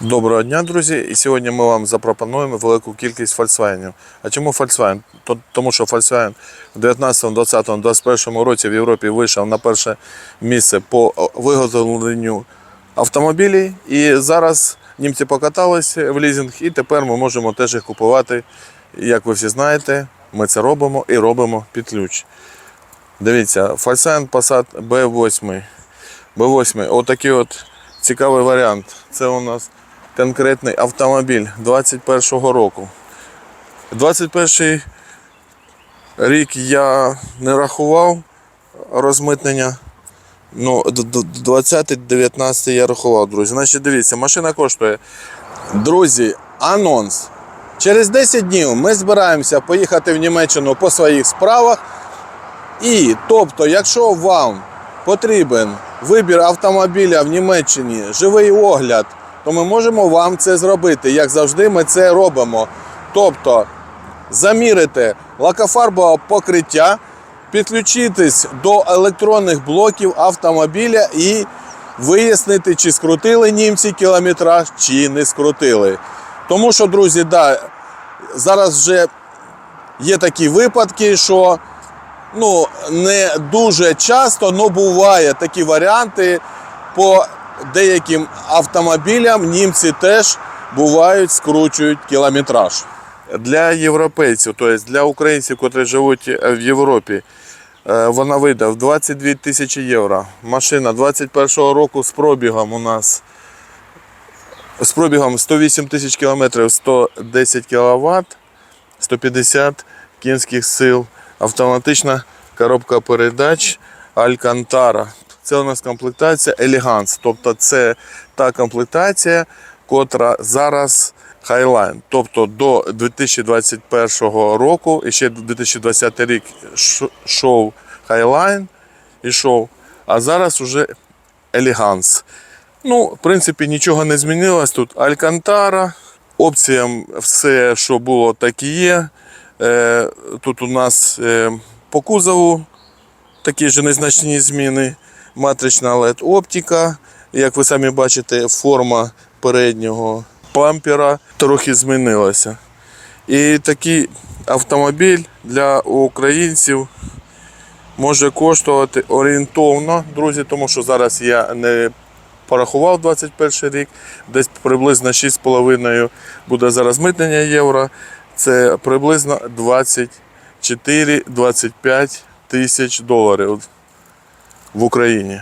Доброго дня, друзі! І сьогодні ми вам запропонуємо велику кількість Volkswagen. А чому Volkswagen? Тому що Volkswagen в 19, 20, 21 році в Європі вийшов на перше місце по виготовленню автомобілів. І зараз німці покаталися в лізинг, і тепер ми можемо теж їх купувати. Як ви всі знаєте, ми це робимо і робимо під ключ. Дивіться, Volkswagen Passat B8. B8, отакий от цікавий варіант. Це у нас конкретний автомобіль 21-го року. 21 рік я не рахував розмитнення. Ну, 20-19 я рахував, друзі. Значить, дивіться, машина коштує. Друзі, анонс. Через 10 днів ми збираємося поїхати в Німеччину по своїх справах. І тобто, якщо вам потрібен вибір автомобіля в Німеччині, живий огляд, то ми можемо вам це зробити. Як завжди, ми це робимо. Тобто, замірити лакофарбове покриття, підключитись до електронних блоків автомобіля і вияснити, чи скрутили німці кілометраж, чи не скрутили. Тому що, друзі, да, зараз вже є такі випадки, що ну, не дуже часто, але буває такі варіанти по деяким автомобілям німці теж бувають, скручують кілометраж. Для європейців, тобто для українців, які живуть в Європі, е, вона вийде в 22 тисячі євро. Машина 21-го року з пробігом у нас з пробігом 108 тисяч кілометрів, 110 кВт, 150 кінських сил, автоматична коробка передач Алькантара. Це у нас комплектація Elegance, тобто це та комплектація, котра зараз Highline. Тобто до 2021 року і ще 2020 рік ш- шов Highline ішов, а зараз уже Elegance. Ну, в принципі, нічого не змінилось. Тут Алькантара. Опціям все, що було, так і є. Е, Тут у нас е, по кузову такі ж незначні зміни. Матрична LED оптика. Як ви самі бачите, форма переднього пампера трохи змінилася. І такий автомобіль для українців може коштувати орієнтовно, друзі, тому що зараз я не порахував 21 рік, десь приблизно 6,5 буде зараз митнення євро. Це приблизно 24-25 тисяч доларів в Україні.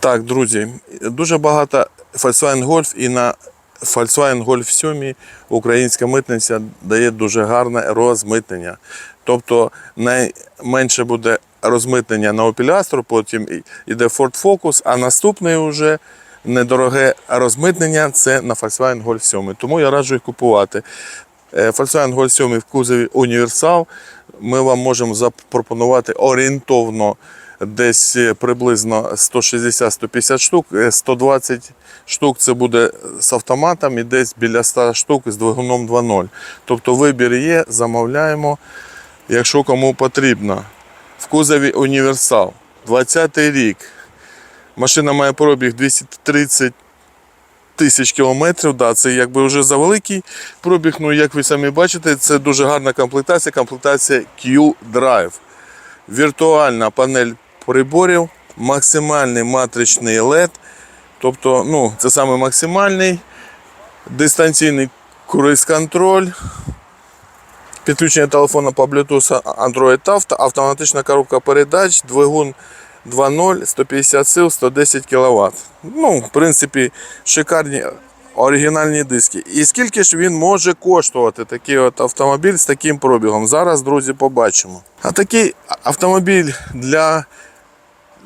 Так, друзі, дуже багато Volkswagen Golf і на Volkswagen Golf 7 українська митниця дає дуже гарне розмитнення. Тобто найменше буде розмитнення на Opel Astra, потім іде Ford Focus, а наступне вже недороге розмитнення це на Volkswagen Golf 7. Тому я раджу їх купувати. Е, Volkswagen Golf 7 в кузові універсал. Ми вам можемо запропонувати орієнтовно десь е, приблизно 160-150 штук, Е, 120 штук це буде з автоматом і десь біля 100 штук з двигуном 2.0. Тобто вибір є, замовляємо, якщо кому потрібно. В кузові універсал. 20 рік. Машина має пробіг 230 тисяч кілометрів. Да, це якби вже за великий пробіг. Ну, як ви самі бачите, це дуже гарна комплектація. Комплектація Q-Drive. Віртуальна панель приборів, максимальний матричний LED. Тобто, ну, це саме максимальний дистанційний круїз-контроль. Підключення телефону по Bluetooth Android Auto, автоматична коробка передач, двигун 2.0, 150 сил, 110 кВт. Ну, в принципі, шикарні оригінальні диски. І скільки ж він може коштувати, такий от автомобіль з таким пробігом? Зараз, друзі, побачимо. А такий автомобіль для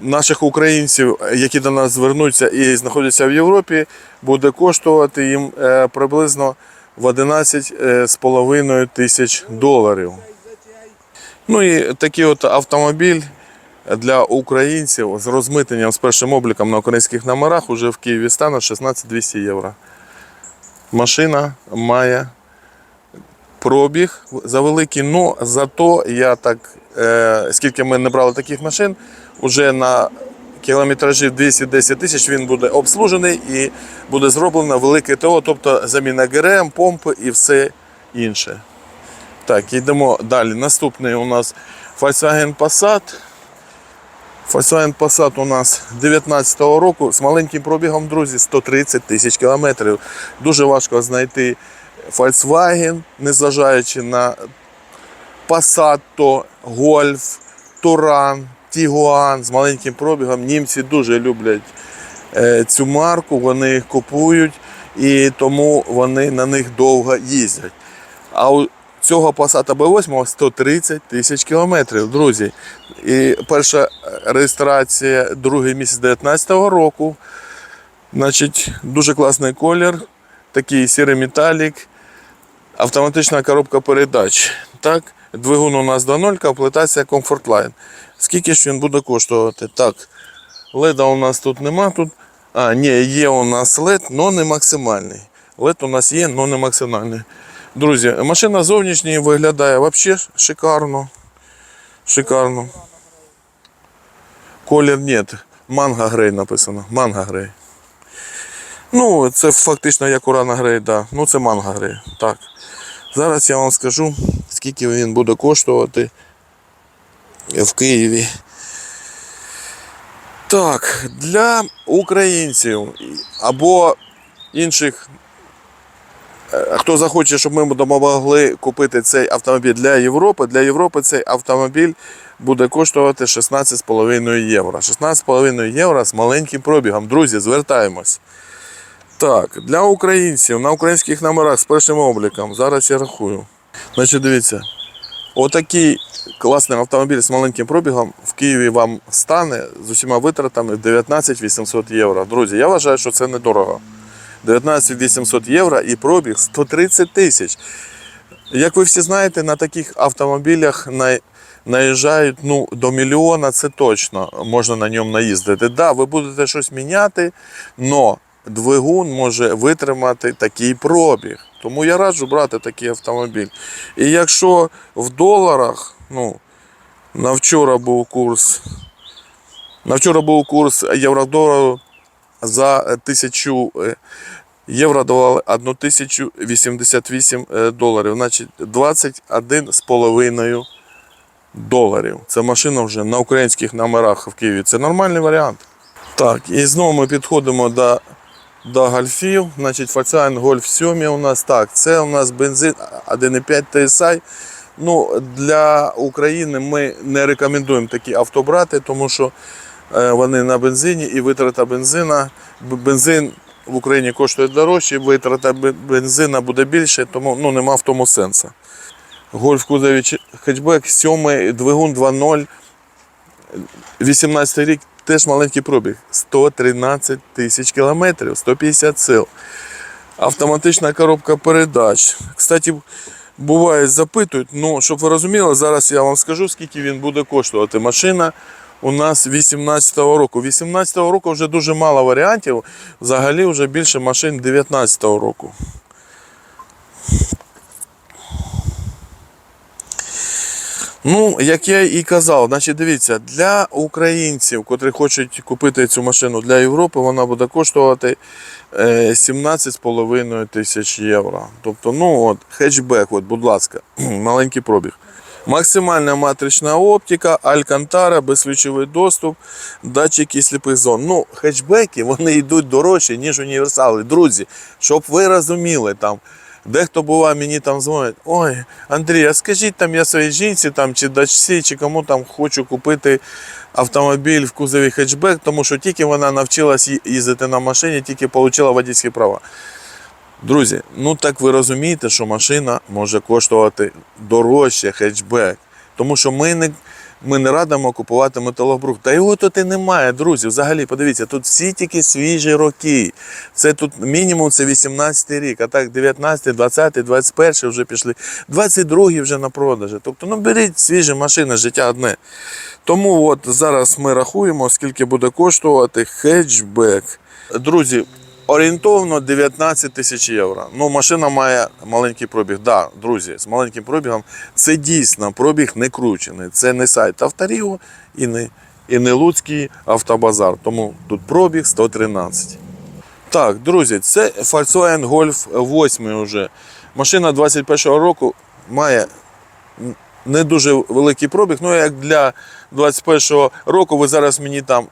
наших українців, які до нас звернуться і знаходяться в Європі, буде коштувати їм е, приблизно в 11,5 тисяч доларів. Ну і такий от автомобіль для українців з розмитненням з першим обліком на українських номерах уже в Києві стане 16 200 євро. Машина має пробіг завеликий, але зато я так, е, скільки ми не брали таких машин, вже на кілометражів 210 тисяч він буде обслужений і буде зроблено велике ТО, тобто заміна ГРМ, помпи і все інше. Так, йдемо далі. Наступний у нас Volkswagen Passat. Volkswagen Passat у нас 19-го року з маленьким пробігом, друзі, 130 тисяч кілометрів. Дуже важко знайти Volkswagen, незважаючи на Passat, Golf, Туран, Tiguan з маленьким пробігом. Німці дуже люблять е, цю марку, вони їх купують і тому вони на них довго їздять. А цього Passat B8 130 тисяч кілометрів, друзі. І перша реєстрація другий місяць 2019 року. Значить, дуже класний колір, такий сірий металік, автоматична коробка передач. Так, двигун у нас до 0, комплектація Comfortline. Скільки ж він буде коштувати? Так, леда у нас тут нема. Тут. А, ні, є у нас LED, але не максимальний. LED у нас є, але не максимальний. Друзі, машина зовнішньої виглядає взагалі шикарно. Шикарно. Колір нет. Манга грей написано. Манга грей. Ну, це фактично як урана грей, да. Ну це манга грей. Так. Зараз я вам скажу, скільки він буде коштувати в Києві. Так, для українців або інших, хто захоче, щоб ми допомогли купити цей автомобіль для Європи, для Європи цей автомобіль буде коштувати 16,5 євро. 16,5 євро з маленьким пробігом. Друзі, звертаємось. Так, для українців на українських номерах з першим обліком. Зараз я рахую. Значить, дивіться, отакий класний автомобіль з маленьким пробігом в Києві вам стане з усіма витратами 19 800 євро. Друзі, я вважаю, що це недорого. 19 800 євро і пробіг 130 тисяч. Як ви всі знаєте, на таких автомобілях наїжджають ну, до мільйона, це точно можна на ньому наїздити. Да, ви будете щось міняти, але двигун може витримати такий пробіг. Тому я раджу брати такий автомобіль. І якщо в доларах, ну, на вчора був курс, на вчора був курс євро-долару за 1000 е, євро давали 1088 е, доларів, значить 21,5 доларів. Це машина вже на українських номерах в Києві. Це нормальний варіант. Так, і знову ми підходимо до, до гольфів. Значить, Volkswagen Golf 7 у нас так. Це у нас бензин 1,5 TSI. Ну, для України ми не рекомендуємо такі авто брати, тому що е, вони на бензині і витрата бензина. Бензин в Україні коштує дорожче, витрата бе- бензина буде більше, тому ну, нема в тому сенсу. Гольф кузові хетчбек, 7 двигун 2.0, 18 рік, теж маленький пробіг. 113 тисяч кілометрів, 150 сил. Автоматична коробка передач. Кстати, буває, запитують, ну, щоб ви розуміли, зараз я вам скажу, скільки він буде коштувати. Машина у нас 18-го року. 18-го року вже дуже мало варіантів, взагалі вже більше машин 19-го року. Ну, як я і казав, значить, дивіться, для українців, котрі хочуть купити цю машину для Європи, вона буде коштувати е, 17,5 тисяч євро. Тобто, ну от, хетчбек, от, будь ласка, маленький пробіг. Максимальна матрична оптика, алькантара, безключовий доступ, датчики сліпих зон. Ну, хетчбеки вони йдуть дорожче, ніж універсали. Друзі, щоб ви розуміли там. Дехто буває, мені там дзвонить, ой, Андрій, а скажіть там я своїй жінці там, чи дочці, чи кому там хочу купити автомобіль в кузові хетчбек, тому що тільки вона навчилась їздити на машині, тільки отримала водійські права. Друзі, ну так ви розумієте, що машина може коштувати дорожче хетчбек. Тому що ми не, ми не радимо купувати металобрух. Та його тут і немає, друзі. Взагалі, подивіться, тут всі тільки свіжі роки. Це тут мінімум це 18 рік, а так 19, 20, 21 вже пішли, 22 вже на продажі. Тобто, ну беріть свіжі машини, життя одне. Тому от зараз ми рахуємо, скільки буде коштувати хетчбек. Друзі, орієнтовно 19 тисяч євро. Ну, машина має маленький пробіг. Да, друзі, з маленьким пробігом це дійсно пробіг не кручений. Це не сайт авторів і не, і не Луцький автобазар. Тому тут пробіг 113. Так, друзі, це Volkswagen Golf 8 вже. Машина 21-го року має не дуже великий пробіг. Ну, як для 21-го року, ви зараз мені там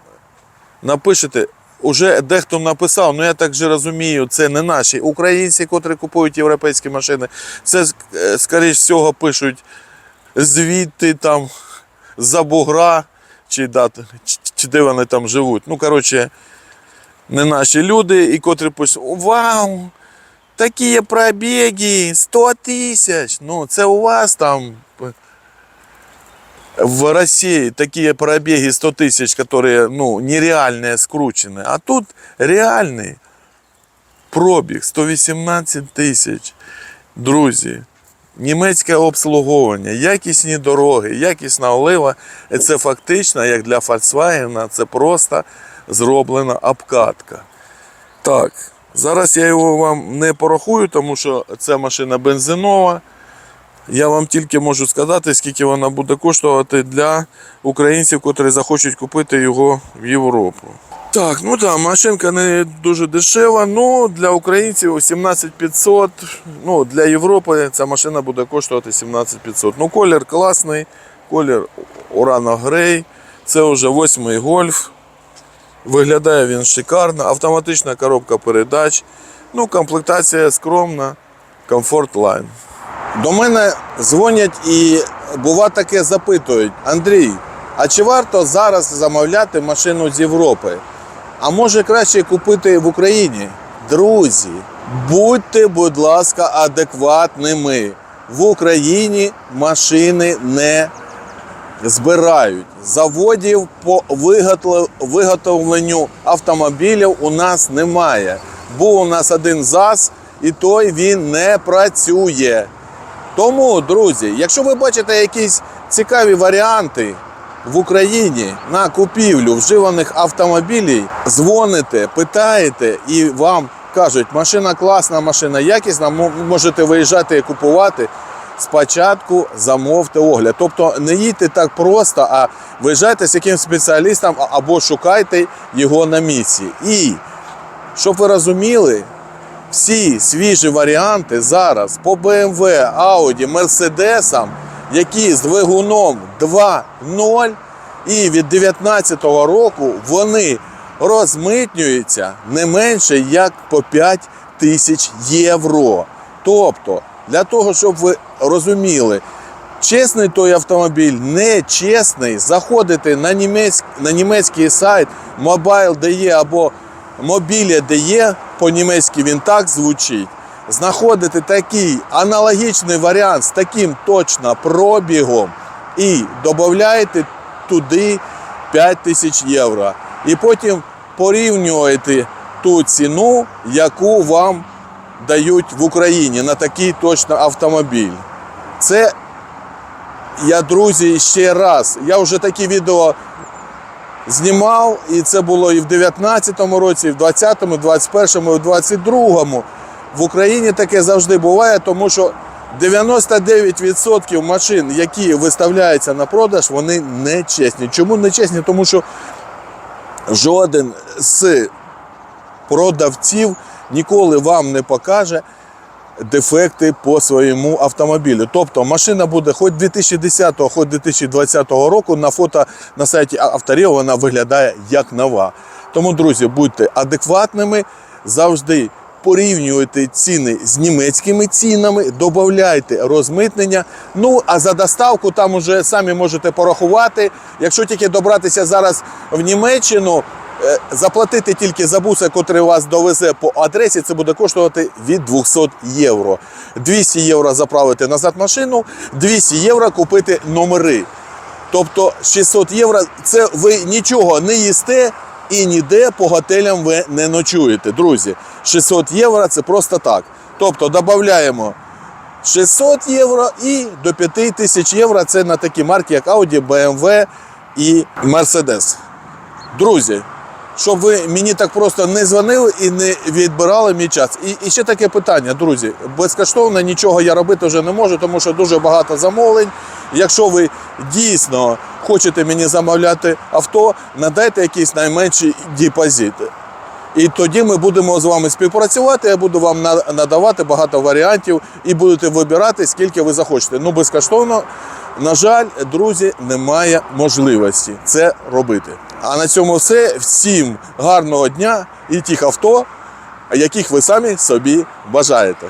напишете. Уже дехто написав, ну я так же розумію, це не наші українці, котрі купують європейські машини. Це, е, скоріш всього, пишуть звідти там за бугра, чи, да, чи, де вони там живуть. Ну, коротше, не наші люди, і котрі пишуть, вау, такі пробіги, 100 тисяч. Ну, це у вас там в России такие пробеги 100 тысяч, которые ну, нереальные, скручены. А тут реальний пробіг 118 тисяч. Друзі, німецьке обслуговування, якісні дороги, якісна олива. І Це фактично, як для Volkswagen, це просто зроблена обкатка. Так, зараз я його вам не порахую, тому що це машина бензинова. Я вам тільки можу сказати, скільки вона буде коштувати для українців, котрі захочуть купити його в Європу. Так, ну так, машинка не дуже дешева, ну для українців 17500. Ну, для Європи ця машина буде коштувати 17500. Ну, колір класний, колір Урано Грей. Це вже восьмий гольф. Виглядає він шикарно, автоматична коробка передач. Ну, комплектація скромна, комфорт лайн. До мене дзвонять і бува таке запитують: Андрій, а чи варто зараз замовляти машину з Європи? А може краще купити в Україні? Друзі, будьте, будь ласка, адекватними. В Україні машини не збирають. Заводів по виготов- виготовленню автомобілів у нас немає. Був у нас один ЗАЗ, і той він не працює. Тому, друзі, якщо ви бачите якісь цікаві варіанти в Україні на купівлю вживаних автомобілів, дзвоните, питаєте і вам кажуть, машина класна, машина якісна, мо- можете виїжджати і купувати. Спочатку замовте огляд. Тобто не їдьте так просто, а виїжджайте з якимсь спеціалістом або шукайте його на місці. І щоб ви розуміли, всі свіжі варіанти зараз по BMW, Audi, Mercedes, які з двигуном 2.0 і від 2019 року вони розмитнюються не менше як по 5 тисяч євро. Тобто, для того, щоб ви розуміли, чесний той автомобіль, не чесний, заходите на, німець, на німецький сайт Mobile.de або Mobile.de, по-німецьки він так звучить. Знаходите такий аналогічний варіант з таким точно пробігом і додаєте туди 5 тисяч євро. І потім порівнюєте ту ціну, яку вам дають в Україні на такий точно автомобіль. Це я, друзі, ще раз. Я вже такі відео знімав, і це було і в 19-му році, і в 20-му, 21-му, і в 22-му. В Україні таке завжди буває, тому що 99% машин, які виставляються на продаж, вони не чесні. Чому не чесні? Тому що жоден з продавців ніколи вам не покаже дефекти по своєму автомобілю. Тобто машина буде хоч 2010, хоч 2020 року на фото на сайті Авторіо вона виглядає як нова. Тому, друзі, будьте адекватними, завжди порівнюйте ціни з німецькими цінами, додавайте розмитнення. Ну а за доставку там уже самі можете порахувати. Якщо тільки добратися зараз в Німеччину, заплатити тільки за буса, який вас довезе по адресі, це буде коштувати від 200 євро. 200 євро заправити назад машину, 200 євро купити номери. Тобто 600 євро це ви нічого не їсте і ніде по готелям ви не ночуєте. Друзі, 600 євро це просто так. Тобто додаємо 600 євро і до 5 тисяч євро це на такі марки, як Audi, BMW і Mercedes. Друзі, щоб ви мені так просто не дзвонили і не відбирали мій час. І, і ще таке питання, друзі. Безкоштовно нічого я робити вже не можу, тому що дуже багато замовлень. Якщо ви дійсно хочете мені замовляти авто, надайте якісь найменші депозити. І тоді ми будемо з вами співпрацювати. Я буду вам на- надавати багато варіантів і будете вибирати, скільки ви захочете. Ну, безкоштовно, на жаль, друзі, немає можливості це робити. А на цьому все. Всім гарного дня і тих авто, яких ви самі собі бажаєте.